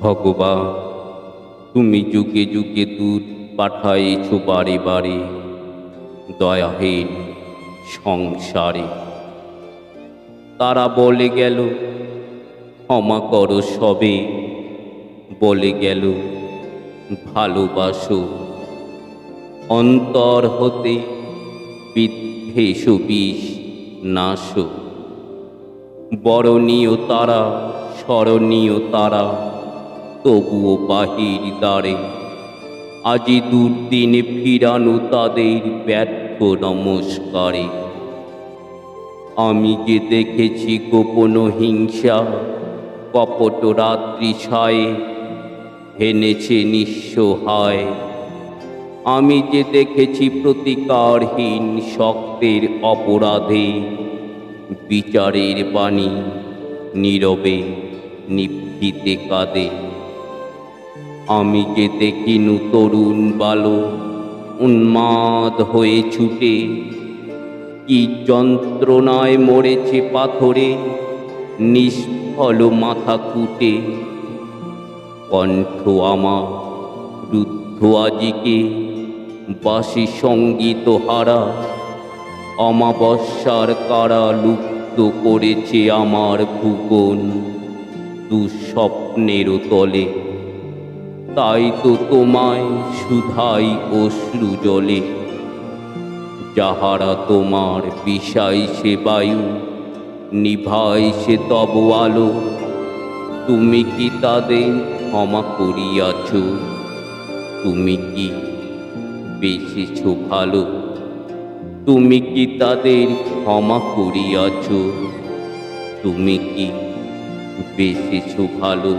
ভগবান, তুমি যুগে যুগে দূত পাঠাইছ বারে বারে। দয়াহীন সংসারে। তারা বলে গেল, ক্ষমা করো সবে। বলে গেল, ভালোবাসো। অন্তর হতে বিদ্বেষ বিষ নাশ। বরণীয় তারা, স্মরণীয় তারা। তবুও বাহির দ্বারে। আজি দুর্দিনে ফিরানো তাদের ব্যর্থ নমস্কারে। আমি যে দেখেছি গোপন হিংসা, কপট রাত্রি ছায়ে, হেনেছে নিঃসহায় আমি যে দেখেছি প্রতিকারহীন শক্তের অপরাধে, বিচারের বাণী নীরবে নিভৃতে কাঁদে। আমি যে দেখিনু তরুণ বালক উন্মাদ হয়ে ছুটে, কি যন্ত্রণায় মরেছে পাথরে, নিষ্ফল মাথা কুটে। কণ্ঠ আমার রুদ্ধ আজিকে, বাসি সংগীত হারা, অমাবস্যার কারা লুপ্ত করেছে আমার ভুবন, দুঃস্বপ্নের তলে। তাই তো তোমায় সুধাই অশ্রু জলে। যাহারা তোমার বিষাই সে বায়ু, নিভাই সে তব আলো, তুমি কি তাদের ক্ষমা করিয়াছ? তুমি কি বেসেছ ভালো? তুমি কি তাদের ক্ষমা করিয়াছ? তুমি কি বেসেছ ভালো?